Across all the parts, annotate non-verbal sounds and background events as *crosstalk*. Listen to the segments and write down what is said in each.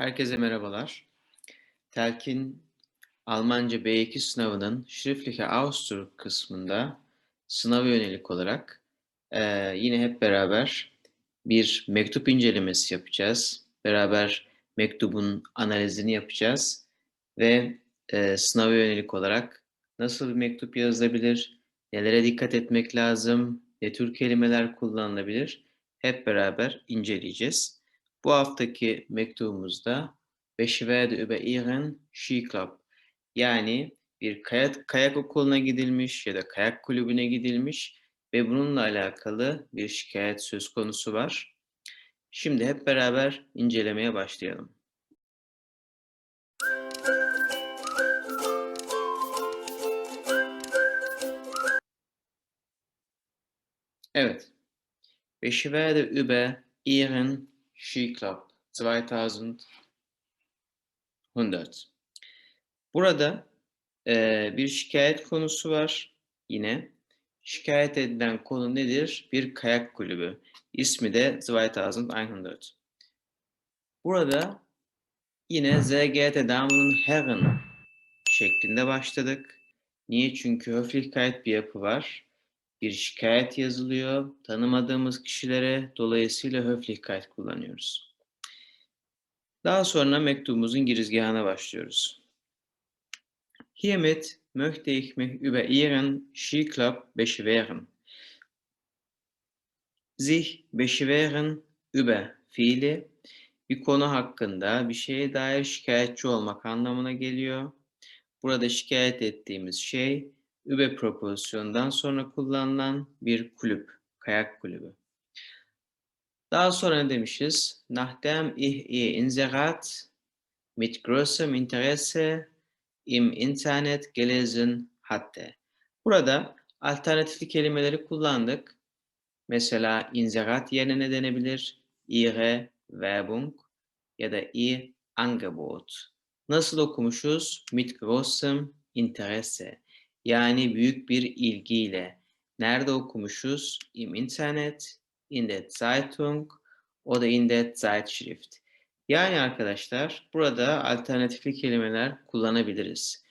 Herkese merhabalar. Telkin Almanca B2 sınavının Schriftliche Ausdruck kısmında sınava yönelik olarak eee, yine hep beraber bir mektup incelemesi yapacağız. Beraber mektubun analizini yapacağız ve eee sınava yönelik olarak nasıl bir mektup yazılabilir, nelere dikkat etmek lazım, ne tür kelimeler kullanılabilir hep beraber inceleyeceğiz. Bu haftaki mektubumuzda Beschwerde über Ihren Skiclub yani bir kayak, kayak okuluna gidilmiş ya da kayak kulübüne gidilmiş ve bununla alakalı bir şikayet söz konusu var. Şimdi hep beraber incelemeye başlayalım. Evet. Beschwerde über Ihren Skiclub 2100. Burada eee, bir şikayet konusu var yine. Şikayet edilen konu nedir? Bir kayak kulübü. İsmi de 2100. Burada yine geehrte Damen Herren şeklinde başladık. Niye? Çünkü Höflichkeit bir yapı var. Bir şikayet yazılıyor. Tanımadığımız kişilere dolayısıyla Höflichkeit kullanıyoruz. Daha sonra mektubumuzun girizgahına başlıyoruz. Hiermit möchte ich mich über Ihren Skiclub beschweren. Sich beschweren über fiili bir konu hakkında bir şeye dair şikayetçi olmak anlamına geliyor. Burada şikayet ettiğimiz şey über propozisyondan sonra kullanılan bir kulüp, kayak kulübü. Daha sonra ne demişiz? Nachdem ich ihr Inserat mit großem Interesse im Internet gelesen hatte. Burada alternatifli kelimeleri kullandık. Mesela inserat yerine ne denebilir? Ihre Werbung ya da ihr Angebot. Nasıl okumuşuz? Mit großem Interesse. Yani büyük bir ilgiyle. Nerede okumuşuz? Im Internet, in der Zeitung oder in der Zeitschrift. Yani arkadaşlar burada alternatifli kelimeler kullanabiliriz.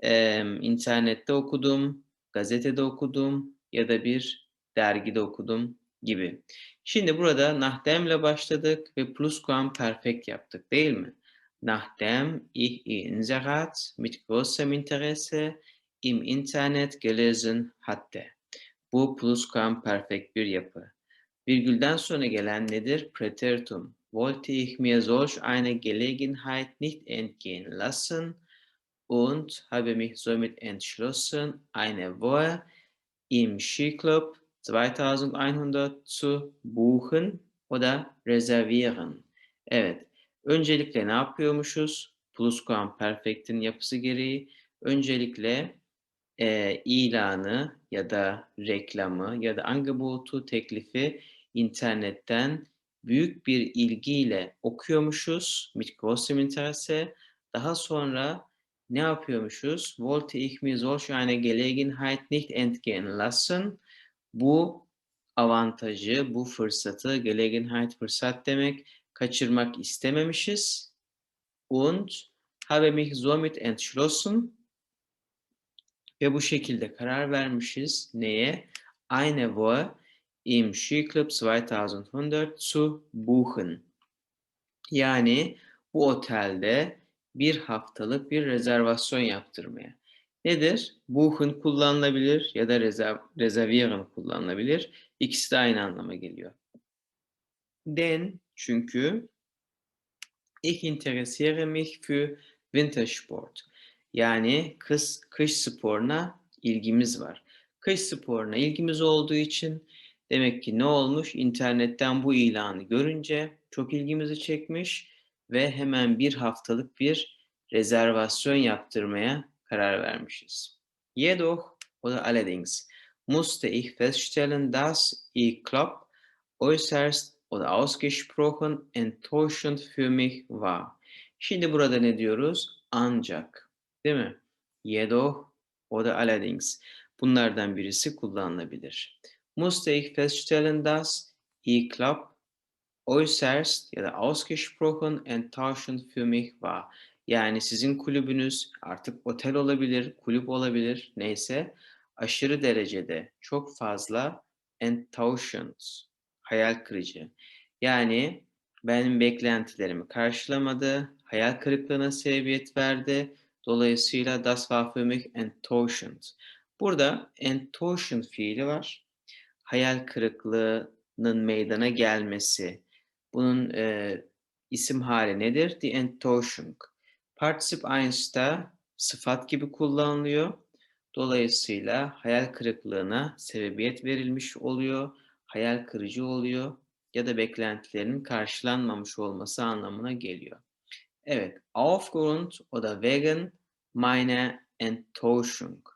Ee, internette okudum, gazetede okudum ya da bir dergide okudum gibi. Şimdi burada nachdem başladık ve pluskuamperfekt yaptık değil mi? Nachdem ich Inserat mit großem Interesse im Internet gelesen hatte. Bu pluskuamperfekt bir yapı. Virgülden sonra gelen nedir? Präteritum. Wollte ich mir solch eine Gelegenheit nicht entgehen lassen und habe mich somit entschlossen, eine Woche im Skiclub 2100 zu buchen oder reservieren. Evet. Öncelikle ne yapıyormuşuz? Pluskuamperfektin yapısı gereği öncelikle e, ilanı ya da reklamı ya da angebotu teklifi internetten büyük bir ilgiyle okuyormuşuz. Mit großem. Daha sonra ne yapıyormuşuz? Wollte ich mir solch eine Gelegenheit nicht entgehen lassen. Bu avantajı, bu fırsatı, Gelegenheit fırsat demek, kaçırmak istememişiz. Und habe mich somit entschlossen. Ve bu şekilde karar vermişiz. Neye? Eine Woche im Skiclub 2100 zu buchen. Yani bu otelde bir haftalık bir rezervasyon yaptırmaya. Nedir? Buchen kullanılabilir ya da rezerv reservieren kullanılabilir. İkisi de aynı anlama geliyor. Den çünkü ich interessiere mich für Wintersport. Yani kış, kış sporuna ilgimiz var. Kış sporuna ilgimiz olduğu için demek ki ne olmuş? İnternetten bu ilanı görünce çok ilgimizi çekmiş ve hemen bir haftalık bir rezervasyon yaptırmaya karar vermişiz. Jedoch oder allerdings musste ich feststellen, dass ihr Club äußerst oder ausgesprochen enttäuschend für mich war. Şimdi burada ne diyoruz? Ancak, değil mi? Jedoch oder allerdings. Bunlardan birisi kullanılabilir. Musste ich feststellen, dass ihr Club äußerst ya da ausgesprochen enttäuschend für mich war. Yani sizin kulübünüz artık otel olabilir, kulüp olabilir, neyse aşırı derecede çok fazla enttäuschend, hayal kırıcı. Yani benim beklentilerimi karşılamadı, hayal kırıklığına sebebiyet verdi. Dolayısıyla das war für mich enttäuschend. Burada enttäuschend fiili var. Hayal kırıklığının meydana gelmesi. Bunun e, isim hali nedir? Die Enttäuschung. Particip 1'da sıfat gibi kullanılıyor. Dolayısıyla hayal kırıklığına sebebiyet verilmiş oluyor, hayal kırıcı oluyor ya da beklentilerinin karşılanmamış olması anlamına geliyor. Evet, aufgrund oder wegen meiner Enttäuschung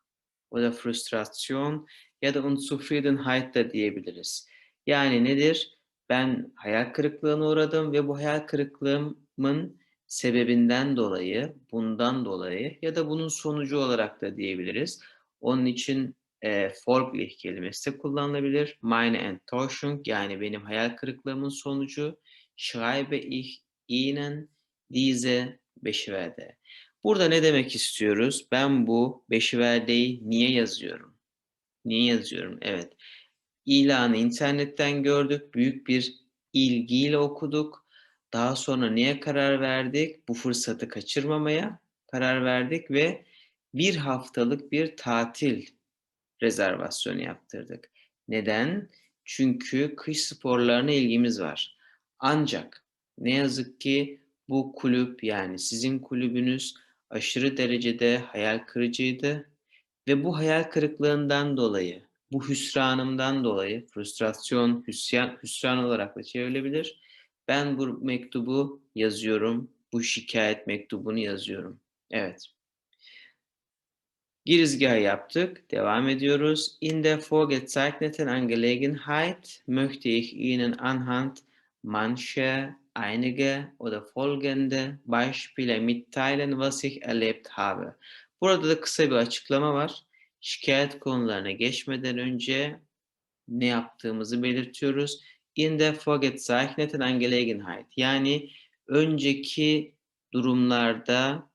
oder Frustration ya da Unzufriedenheit da diyebiliriz. Yani nedir? Ben hayal kırıklığına uğradım ve bu hayal kırıklığımın sebebinden dolayı, bundan dolayı ya da bunun sonucu olarak da diyebiliriz. Onun için e, Folglich kelimesi kullanılabilir. Meine Enttäuschung yani benim hayal kırıklığımın sonucu. Schreibe ich Ihnen diese Beschwerde. Burada ne demek istiyoruz? Ben bu Beşiverde'yi niye yazıyorum? Niye yazıyorum? Evet. İlanı internetten gördük. Büyük bir ilgiyle okuduk. Daha sonra niye karar verdik? Bu fırsatı kaçırmamaya karar verdik ve bir haftalık bir tatil rezervasyonu yaptırdık. Neden? Çünkü kış sporlarına ilgimiz var. Ancak ne yazık ki bu kulüp yani sizin kulübünüz aşırı derecede hayal kırıcıydı ve bu hayal kırıklığından dolayı, bu hüsranımdan dolayı, frustrasyon, hüsyan, hüsran olarak da çevrilebilir. Ben bu mektubu yazıyorum, bu şikayet mektubunu yazıyorum. Evet. Girizgah yaptık. Devam ediyoruz. In der vorgezeichneten Angelegenheit möchte ich Ihnen anhand mancher, einige oder folgende Beispiele mitteilen, was ich erlebt habe. Burada da kısa bir açıklama var. Şikayet konularına geçmeden önce ne yaptığımızı belirtiyoruz. In der vorgezeichneten Angelegenheit yani önceki durumlarda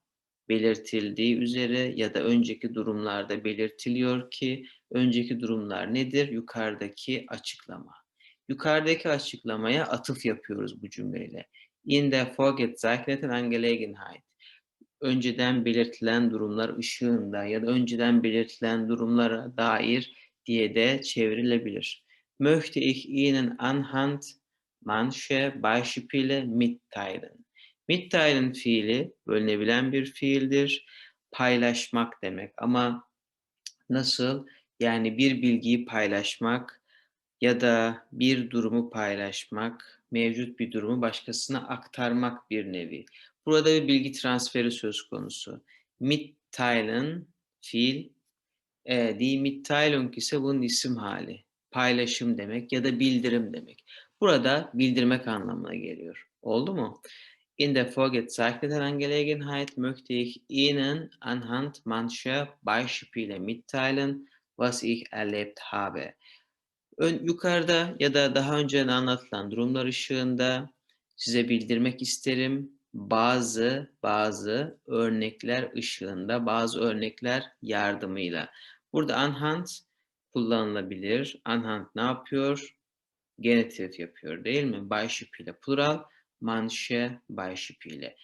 belirtildiği üzere ya da önceki durumlarda belirtiliyor ki önceki durumlar nedir? Yukarıdaki açıklama. Yukarıdaki açıklamaya atıf yapıyoruz bu cümleyle. In der vorgezeichneten Angelegenheit. Önceden belirtilen durumlar ışığında ya da önceden belirtilen durumlara dair diye de çevrilebilir. Möchte ich Ihnen anhand manche Beispiele mitteilen. Mitteilen fiili bölünebilen bir fiildir. Paylaşmak demek ama nasıl? Yani bir bilgiyi paylaşmak ya da bir durumu paylaşmak, mevcut bir durumu başkasına aktarmak bir nevi. Burada bir bilgi transferi söz konusu. Mitteilen fiil, e, die Mitteilung ise bunun isim hali. Paylaşım demek ya da bildirim demek. Burada bildirmek anlamına geliyor. Oldu mu? In der vorgezeichneten Angelegenheit möchte ich Ihnen anhand mancher Beispiele mitteilen, was ich erlebt habe. Ön, yukarıda ya da daha önce anlatılan durumlar ışığında size bildirmek isterim. Bazı bazı örnekler ışığında, bazı örnekler yardımıyla. Burada anhand kullanılabilir. Anhand ne yapıyor? Genetif yapıyor değil mi? Beispiele plural manşe başipiyle.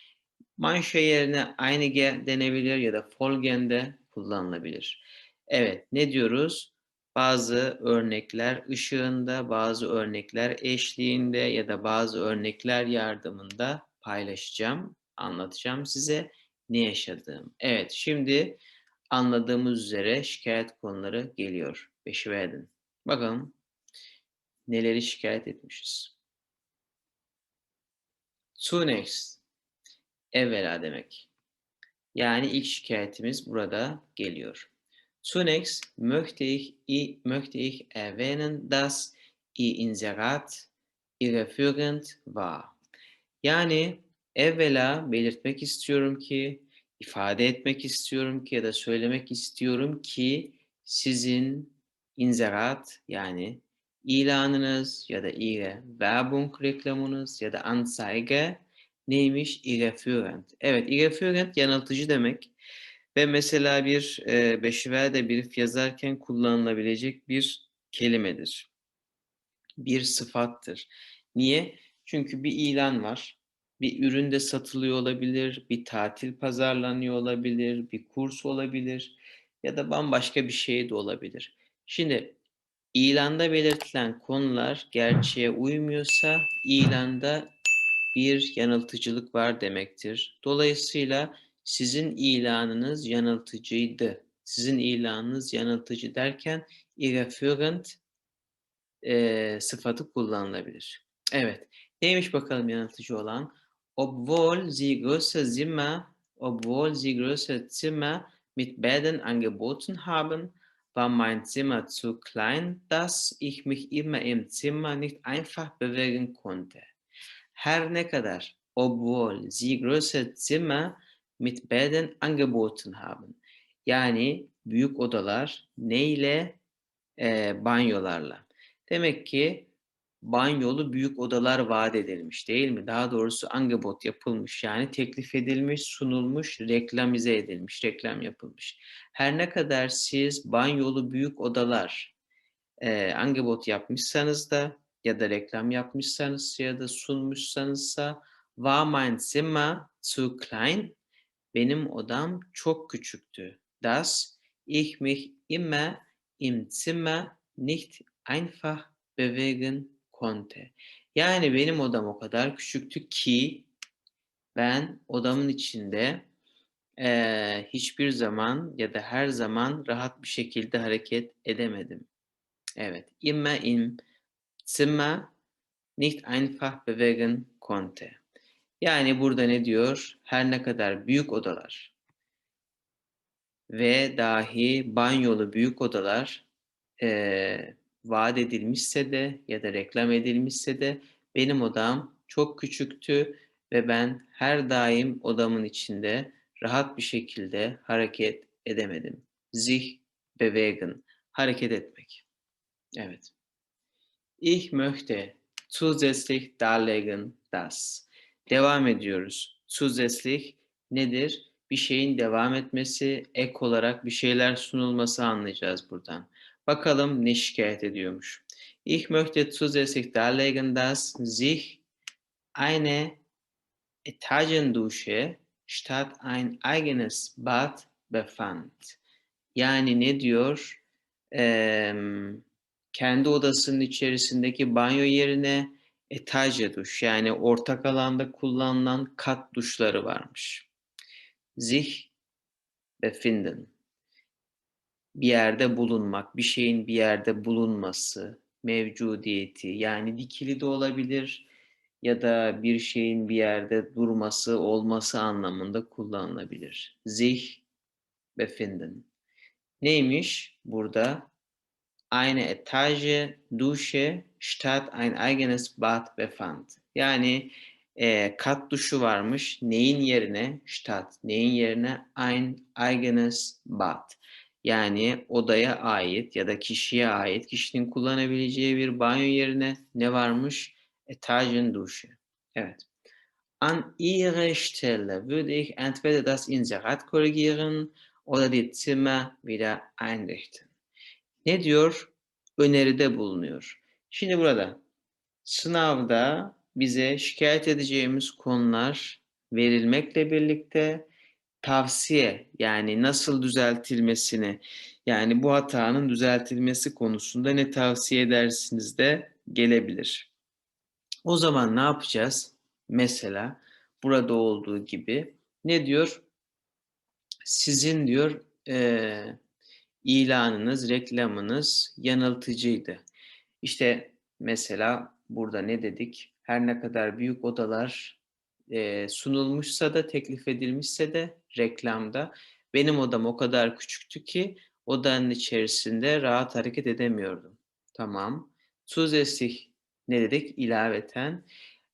Manşe yerine aynı denebilir ya da folgen de kullanılabilir. Evet ne diyoruz? Bazı örnekler ışığında, bazı örnekler eşliğinde ya da bazı örnekler yardımında paylaşacağım, anlatacağım size ne yaşadığım. Evet şimdi anladığımız üzere şikayet konuları geliyor. Beşi verdin. Bakalım neleri şikayet etmişiz. Zunächst. Evvela demek. Yani ilk şikayetimiz burada geliyor. Zunächst möchte ich, möchte ich erwähnen, dass Ihr Inserat irreführend war. Yani evvela belirtmek istiyorum ki, ifade etmek istiyorum ki ya da söylemek istiyorum ki sizin inzerat yani ilanınız ya da Ihre Werbung reklamınız ya da Anzeige neymiş? Irreführend. Evet, irreführend yanıltıcı demek ve mesela bir e, beşiverde brief yazarken kullanılabilecek bir kelimedir. Bir sıfattır. Niye? Çünkü bir ilan var. Bir ürün de satılıyor olabilir, bir tatil pazarlanıyor olabilir, bir kurs olabilir ya da bambaşka bir şey de olabilir. Şimdi ilanda belirtilen konular gerçeğe uymuyorsa ilanda bir yanıltıcılık var demektir. Dolayısıyla sizin ilanınız yanıltıcıydı. Sizin ilanınız yanıltıcı derken irreführend e, sıfatı kullanılabilir. Evet. Neymiş bakalım yanıltıcı olan? Obwohl sie größere Zimmer, obwohl sie größere Zimmer mit Bädern angeboten haben, war mein Zimmer zu klein, dass ich mich immer im Zimmer nicht einfach bewegen konnte. Her ne kadar obwohl sie größere Zimmer mit Bädern angeboten haben. Yani büyük odalar neyle? E, banyolarla. Demek ki banyolu büyük odalar vaat edilmiş değil mi? Daha doğrusu angebot yapılmış yani teklif edilmiş, sunulmuş, reklamize edilmiş, reklam yapılmış. Her ne kadar siz banyolu büyük odalar e, angebot yapmışsanız da ya da reklam yapmışsanız ya da sunmuşsanızsa war mein Zimmer zu klein? Benim odam çok küçüktü. Das ich mich immer im Zimmer nicht einfach bewegen konnte. Yani benim odam o kadar küçüktü ki ben odamın içinde e, hiçbir zaman ya da her zaman rahat bir şekilde hareket edemedim. Evet. Immer im Zimmer nicht einfach bewegen konnte. Yani burada ne diyor? Her ne kadar büyük odalar ve dahi banyolu büyük odalar e, vaat edilmişse de ya da reklam edilmişse de benim odam çok küçüktü ve ben her daim odamın içinde rahat bir şekilde hareket edemedim. Sich bewegen, hareket etmek. Evet. Ich möchte zusätzlich darlegen dass. Devam ediyoruz. Zusätzlich nedir? Bir şeyin devam etmesi, ek olarak bir şeyler sunulması anlayacağız buradan. Bakalım ne şikayet ediyormuş. Ich möchte zusätzlich darlegen, dass sich eine Etagendusche statt ein eigenes Bad befand. Yani ne diyor? Ee, kendi odasının içerisindeki banyo yerine etaje duş yani ortak alanda kullanılan kat duşları varmış. Sich befinden bir yerde bulunmak, bir şeyin bir yerde bulunması, mevcudiyeti yani dikili de olabilir ya da bir şeyin bir yerde durması, olması anlamında kullanılabilir. Sich befinden. Neymiş burada? Eine Etage Dusche statt ein eigenes Bad befand. Yani e, kat duşu varmış. Neyin yerine? Statt. Neyin yerine? Ein eigenes Bad. Yani odaya ait ya da kişiye ait, kişinin kullanabileceği bir banyo yerine ne varmış? Etagendusche. Evet. An ihrer Stelle würde ich entweder das Inserat korrigieren oder die Zimmer wieder einrichten. Ne diyor? Öneride bulunuyor. Şimdi burada sınavda bize şikayet edeceğimiz konular verilmekle birlikte tavsiye yani nasıl düzeltilmesini yani bu hatanın düzeltilmesi konusunda ne tavsiye edersiniz de gelebilir. O zaman ne yapacağız? Mesela burada olduğu gibi ne diyor? Sizin diyor e, ilanınız, reklamınız yanıltıcıydı. İşte mesela burada ne dedik? Her ne kadar büyük odalar e, sunulmuşsa da teklif edilmişse de reklamda benim odam o kadar küçüktü ki odanın içerisinde rahat hareket edemiyordum. Tamam. Zusätzlich ne dedik? İlaveten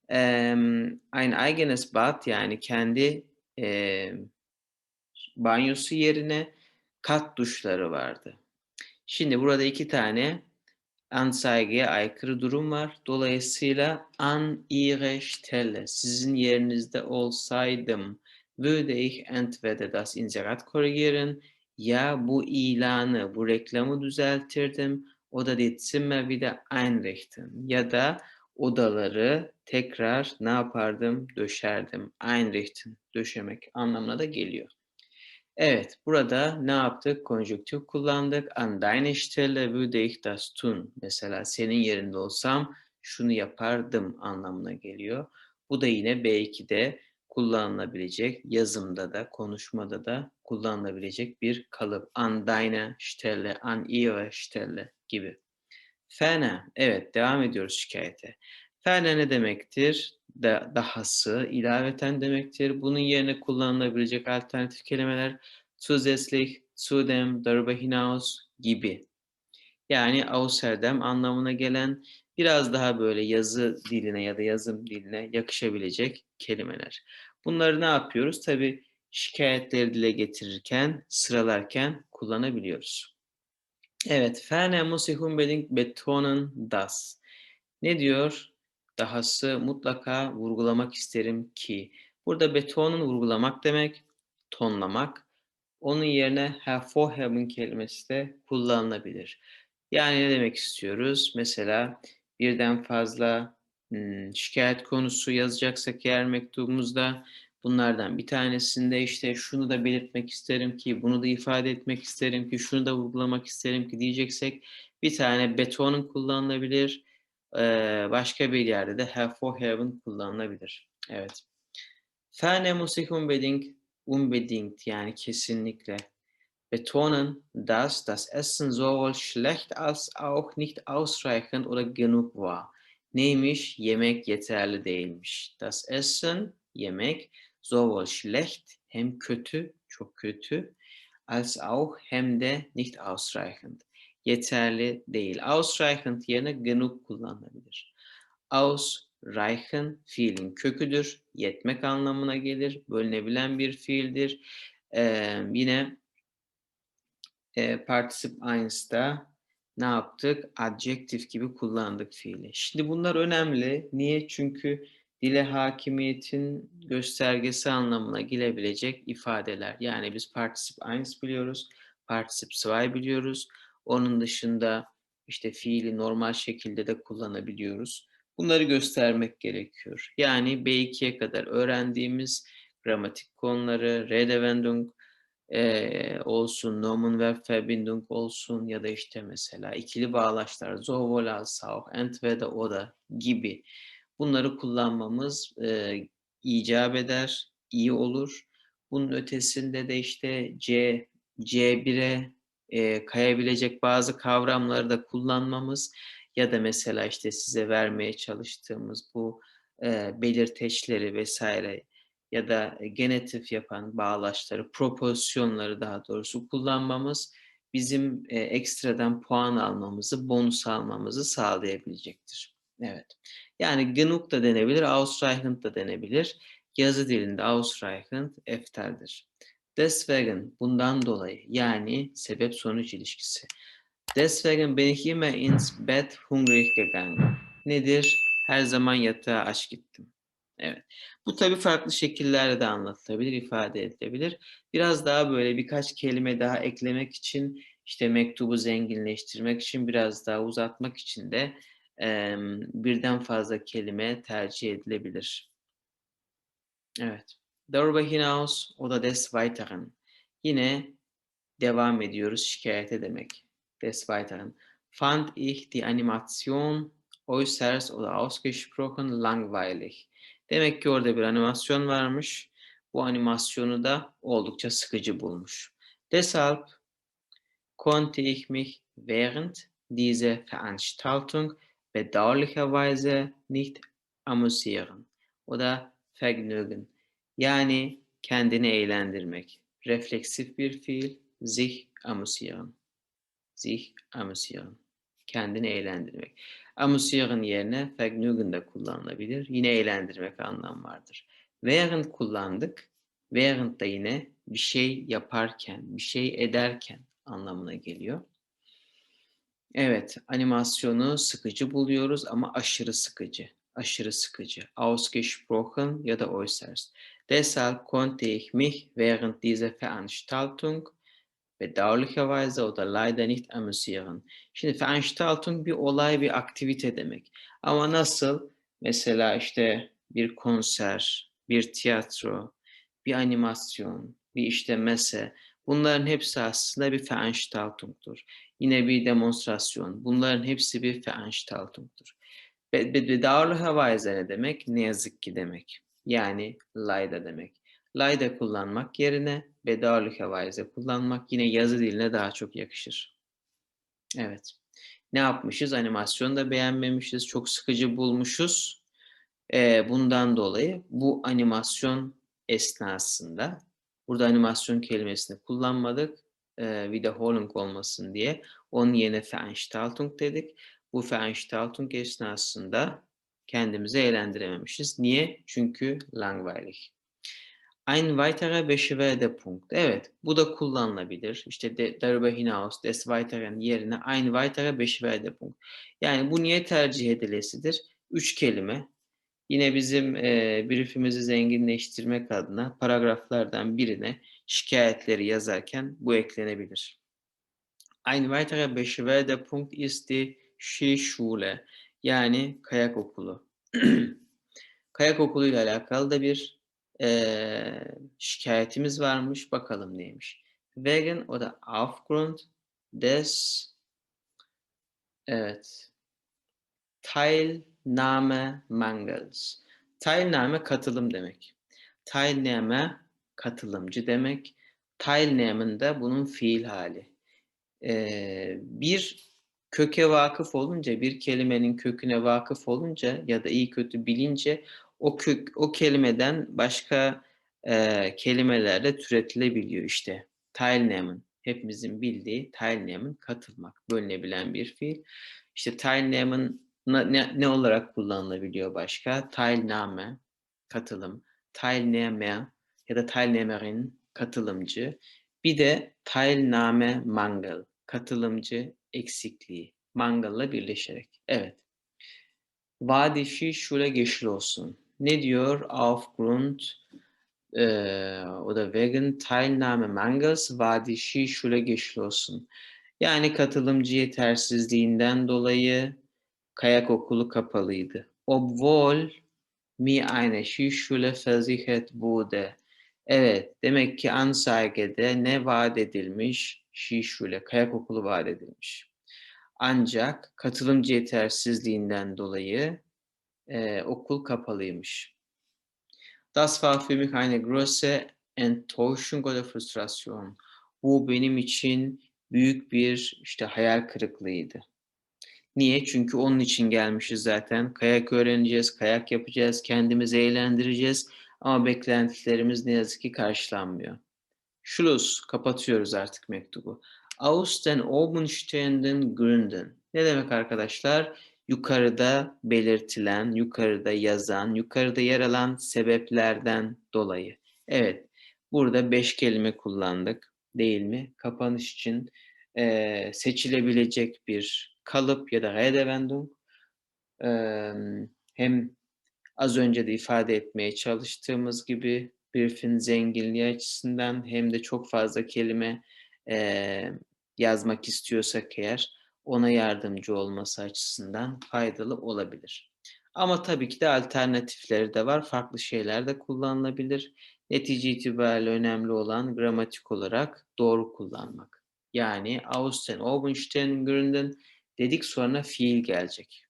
ähm, ein eigenes Bad yani kendi e, banyosu yerine kat duşları vardı. Şimdi burada iki tane Anzeigeye aykırı durum var. Dolayısıyla an ihre Stelle, sizin yerinizde olsaydım, würde ich entweder das Inserat korrigieren, ya bu ilanı, bu reklamı düzeltirdim, o da die Zimmer wieder einrichten. Ya da odaları tekrar ne yapardım? Döşerdim. Einrichten, döşemek anlamına da geliyor. Evet, burada ne yaptık? Konjüktif kullandık. An deine Stelle würde ich das tun. Mesela senin yerinde olsam şunu yapardım anlamına geliyor. Bu da yine B2'de kullanılabilecek, yazımda da, konuşmada da kullanılabilecek bir kalıp. An deine Stelle, an ihre Stelle gibi. Fene, evet devam ediyoruz şikayete. Fene ne demektir? Da, dahası, ilaveten demektir. Bunun yerine kullanılabilecek alternatif kelimeler zusätzlich, zudem, darüber hinaus gibi. Yani außerdem anlamına gelen biraz daha böyle yazı diline ya da yazım diline yakışabilecek kelimeler. Bunları ne yapıyoruz? Tabii şikayetleri dile getirirken, sıralarken kullanabiliyoruz. Evet, ferner muss ich unbedingt betonen das. Ne diyor? Dahası mutlaka vurgulamak isterim ki. Burada betonen vurgulamak demek, tonlamak. Onun yerine hervorheben kelimesi de kullanılabilir. Yani ne demek istiyoruz? Mesela birden fazla hmm, şikayet konusu yazacaksak eğer mektubumuzda bunlardan bir tanesinde işte şunu da belirtmek isterim ki, bunu da ifade etmek isterim ki, şunu da vurgulamak isterim ki diyeceksek bir tane betonun kullanılabilir. Başka bir yerde de hervorheben kullanılabilir. Evet. Ferner muss ich unbedingt, unbedingt yani kesinlikle betonen, dass das Essen sowohl schlecht als auch nicht ausreichend oder genug war. Neymiş? Yemek yeterli değilmiş. Das Essen, yemek, sowohl schlecht, hem kötü, çok kötü, als auch hem de nicht ausreichend. Yeterli değil. Ausreichend yerine genug kullanılabilir. Ausreichen fiilin köküdür. Yetmek anlamına gelir. Bölünebilen bir fiildir. Ee, yine e, particip eins'ta ne yaptık? Adjektif gibi kullandık fiili. Şimdi bunlar önemli. Niye? Çünkü dile hakimiyetin göstergesi anlamına gelebilecek ifadeler. Yani biz particip eins biliyoruz, particip zwei biliyoruz. Onun dışında işte fiili normal şekilde de kullanabiliyoruz. Bunları göstermek gerekiyor. Yani B2'ye kadar öğrendiğimiz gramatik konuları, Redewendung, e, olsun, Nomenverbverbindung olsun ya da işte mesela ikili bağlaçlar, sowohl als auch, entweder oder gibi bunları kullanmamız e, icap eder, iyi olur. Bunun ötesinde de işte C, C1'e e, kayabilecek bazı kavramları da kullanmamız ya da mesela işte size vermeye çalıştığımız bu e, belirteçleri vesaire ya da genetif yapan bağlaçları, propozisyonları daha doğrusu kullanmamız bizim e, ekstradan puan almamızı, bonus almamızı sağlayabilecektir. Evet. Yani genug da denebilir, ausreichend da denebilir. Yazı dilinde ausreichend efterdir. Deswegen, bundan dolayı yani sebep-sonuç ilişkisi. Deswegen bin ich immer ins Bett hungrig gegangen. Nedir? Her zaman yatağa aç gittim. Evet. Bu tabii farklı şekillerle de anlatılabilir, ifade edilebilir. Biraz daha böyle birkaç kelime daha eklemek için, işte mektubu zenginleştirmek için, biraz daha uzatmak için de e, birden fazla kelime tercih edilebilir. Evet. Darüber hinaus o da des Weiteren. Yine devam ediyoruz şikayete demek. Des Weiteren. Fand ich die Animation äußerst oder ausgesprochen langweilig. Demek ki orada bir animasyon varmış. Bu animasyonu da oldukça sıkıcı bulmuş. Deshalb konnte ich mich während dieser Veranstaltung bedauerlicherweise nicht amüsieren oder vergnügen. Yani kendini eğlendirmek. Refleksif bir fiil, sich amüsieren. Sich amüsieren. Kendini eğlendirmek. Amüsieren yerine vergnügen de kullanılabilir. Yine eğlendirmek anlam vardır. Während kullandık. Während da yine bir şey yaparken, bir şey ederken anlamına geliyor. Evet, animasyonu sıkıcı buluyoruz ama aşırı sıkıcı. Aşırı sıkıcı. Ausgesprochen ya da äußerst. Deshalb konnte ich mich während dieser Veranstaltung bedauerlicherweise oder leider nicht amüsieren. Şimdi Veranstaltung bir olay, bir aktivite demek. Ama nasıl? Mesela işte bir konser, bir tiyatro, bir animasyon, bir işte mese. Bunların hepsi aslında bir Veranstaltung'dur. Yine bir demonstrasyon. Bunların hepsi bir Veranstaltung'dur. Be be bedauerlicherweise ne demek? Ne yazık ki demek. Yani leider demek. Leider kullanmak yerine bedauerlicherweise kullanmak yine yazı diline daha çok yakışır. Evet. Ne yapmışız? Animasyonu da beğenmemişiz. Çok sıkıcı bulmuşuz. Eee, bundan dolayı bu animasyon esnasında burada animasyon kelimesini kullanmadık. Eee, Wiederholung olmasın diye. Onun yerine Veranstaltung dedik. Bu Veranstaltung esnasında kendimizi eğlendirememişiz. Niye? Çünkü langweilig. Ein weiterer Beschwerdepunkt. Evet, bu da kullanılabilir. İşte de, darüber hinaus, des Weiteren yerine ein weiterer Beschwerdepunkt. Yani bu niye tercih edilesidir? Üç kelime. Yine bizim e, briefimizi zenginleştirmek adına paragraflardan birine şikayetleri yazarken bu eklenebilir. Ein weiterer Beschwerdepunkt ist die Skischule. Yani kayak okulu. *clears throat* kayak okuluyla alakalı da bir e, şikayetimiz varmış. Bakalım neymiş. Wegen oder aufgrund des evet Teilnahmemangels. Teilnahme katılım demek. Teilnahme katılımcı demek. Teilnehmen de bunun fiil hali. Ee, bir köke vakıf olunca, bir kelimenin köküne vakıf olunca ya da iyi kötü bilince o kök, o kelimeden başka e, kelimelerle türetilebiliyor işte. Teilnehmen, hepimizin bildiği teilnehmen, katılmak, bölünebilen bir fiil. İşte teilnehmen ne, ne olarak kullanılabiliyor başka? Teilnahme, katılım, teilnehmer ya da teilnehmerin, katılımcı. Bir de teilnahme mangel, katılımcı eksikliği. Mangal'la birleşerek. Evet. Vadişi şule geçil olsun. Ne diyor? Aufgrund e, o da wegen Teilnahme mangels vadişi şule geçil olsun. Yani katılımcı yetersizliğinden dolayı kayak okulu kapalıydı. Obwohl mi eine Skischule versichert wurde. Evet, demek ki ansaygede ne vaat edilmiş? Skischule, kayak okulu vaat edilmiş. Ancak katılımcı yetersizliğinden dolayı e, okul kapalıymış. Das war für mich eine große Enttäuschung oder Frustration. Bu benim için büyük bir işte hayal kırıklığıydı. Niye? Çünkü onun için gelmişiz zaten. Kayak öğreneceğiz, kayak yapacağız, kendimizi eğlendireceğiz. Ama beklentilerimiz ne yazık ki karşılanmıyor. Schluss, kapatıyoruz artık mektubu. Aus den oben stehenden Gründen. Ne demek arkadaşlar? Yukarıda belirtilen, yukarıda yazan, yukarıda yer alan sebeplerden dolayı. Evet, burada beş kelime kullandık değil mi? Kapanış için e, seçilebilecek bir kalıp ya da redewendung. E, hem az önce de ifade etmeye çalıştığımız gibi brief'in zenginliği açısından hem de çok fazla kelime e, yazmak istiyorsak eğer ona yardımcı olması açısından faydalı olabilir. Ama tabii ki de alternatifleri de var. Farklı şeyler de kullanılabilir. Netice itibariyle önemli olan gramatik olarak doğru kullanmak. Yani aus den oben Gründen dedik sonra fiil gelecek.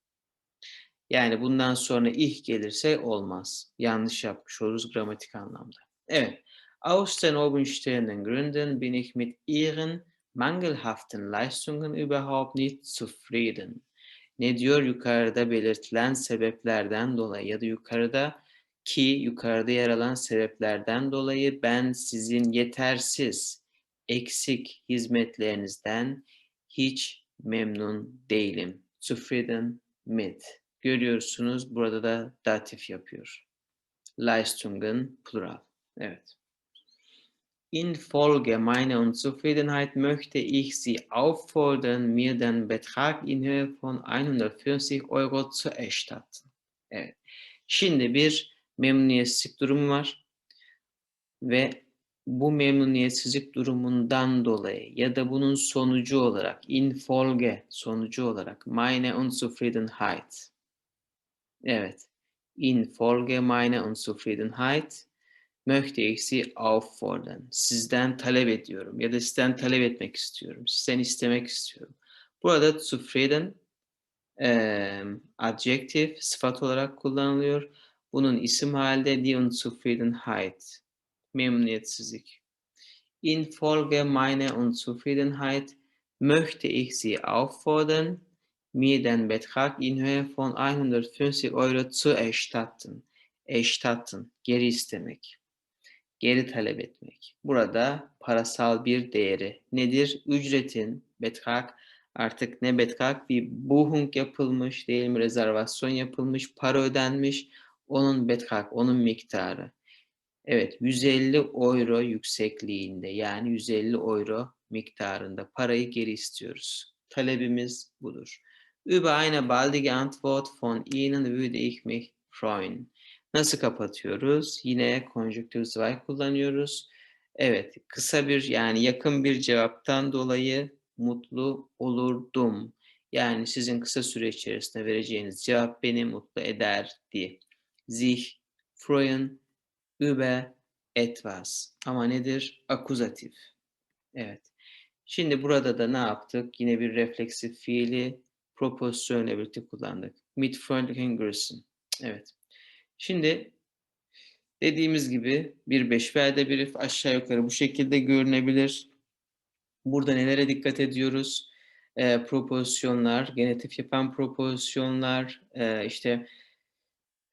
Yani bundan sonra ih gelirse olmaz. Yanlış yapmış oluruz gramatik anlamda. Evet. Aus den oben Gründen bin ich mit ihren mangelhaften Leistungen überhaupt nicht zufrieden. Ne diyor? Yukarıda belirtilen sebeplerden dolayı ya da yukarıda ki yukarıda yer alan sebeplerden dolayı ben sizin yetersiz, eksik hizmetlerinizden hiç memnun değilim. Zufrieden mit. Görüyorsunuz burada da datif yapıyor. Leistungen plural. Evet. Infolge meiner Unzufriedenheit möchte ich Sie auffordern, mir den Betrag in Höhe von 140 Euro zu erstatten. Evet. Şimdi bir memnuniyetsizlik durumu var ve bu memnuniyetsizlik durumundan dolayı ya da bunun sonucu olarak infolge sonucu olarak meine Unzufriedenheit. Evet. Infolge meine Unzufriedenheit möchte ich Sie auffordern. Sizden talep ediyorum ya da sizden talep etmek istiyorum. Sizden istemek istiyorum. Burada zufrieden e, adjektif sıfat olarak kullanılıyor. Bunun isim halde die Unzufriedenheit. Memnuniyetsizlik. Infolge meiner Unzufriedenheit möchte ich Sie auffordern, mir den Betrag in Höhe von 150 Euro zu erstatten. Erstatten, geri istemek geri talep etmek. Burada parasal bir değeri nedir? Ücretin, betkak, artık ne betkak bir buhung yapılmış, değil mi? Rezervasyon yapılmış, para ödenmiş. Onun betkak, onun miktarı. Evet, 150 euro yüksekliğinde yani 150 euro miktarında parayı geri istiyoruz. Talebimiz budur. Über eine baldige Antwort von Ihnen würde ich mich freuen. Nasıl kapatıyoruz? Yine konjüktür zwei kullanıyoruz. Evet, kısa bir yani yakın bir cevaptan dolayı mutlu olurdum. Yani sizin kısa süre içerisinde vereceğiniz cevap beni mutlu eder diye. Sich freuen über etwas. Ama nedir? Akuzatif. Evet. Şimdi burada da ne yaptık? Yine bir refleksif fiili propozisyonla birlikte kullandık. Mit freundlichen Grüßen. Evet. Şimdi dediğimiz gibi bir beş veya bir aşağı yukarı bu şekilde görünebilir. Burada nelere dikkat ediyoruz? E, propozisyonlar, genetif yapan propozisyonlar, e, işte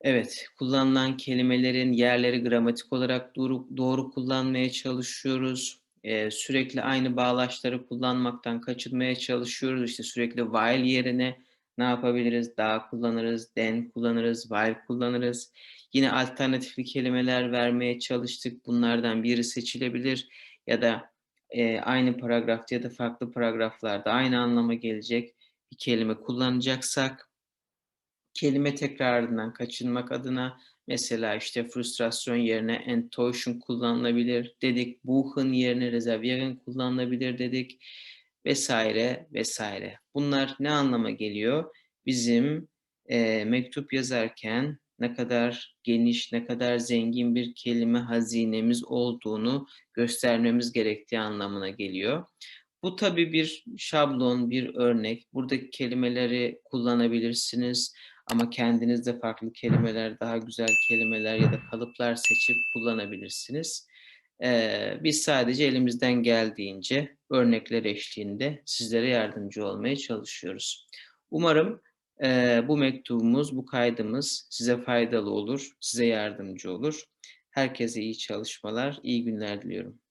evet kullanılan kelimelerin yerleri gramatik olarak doğru, doğru kullanmaya çalışıyoruz. E, sürekli aynı bağlaçları kullanmaktan kaçınmaya çalışıyoruz. İşte sürekli while yerine ne yapabiliriz? Daha kullanırız, den kullanırız, while kullanırız. Yine alternatifli kelimeler vermeye çalıştık. Bunlardan biri seçilebilir ya da e, aynı paragrafta ya da farklı paragraflarda aynı anlama gelecek bir kelime kullanacaksak kelime tekrarından kaçınmak adına mesela işte frustrasyon yerine enttäuschung kullanılabilir dedik. Buchen yerine reservieren kullanılabilir dedik vesaire vesaire. Bunlar ne anlama geliyor? Bizim e, mektup yazarken ne kadar geniş, ne kadar zengin bir kelime hazinemiz olduğunu göstermemiz gerektiği anlamına geliyor. Bu tabii bir şablon, bir örnek. Buradaki kelimeleri kullanabilirsiniz ama kendiniz de farklı kelimeler, daha güzel kelimeler ya da kalıplar seçip kullanabilirsiniz. Ee, biz sadece elimizden geldiğince örnekler eşliğinde sizlere yardımcı olmaya çalışıyoruz. Umarım e, bu mektubumuz, bu kaydımız size faydalı olur, size yardımcı olur. Herkese iyi çalışmalar, iyi günler diliyorum.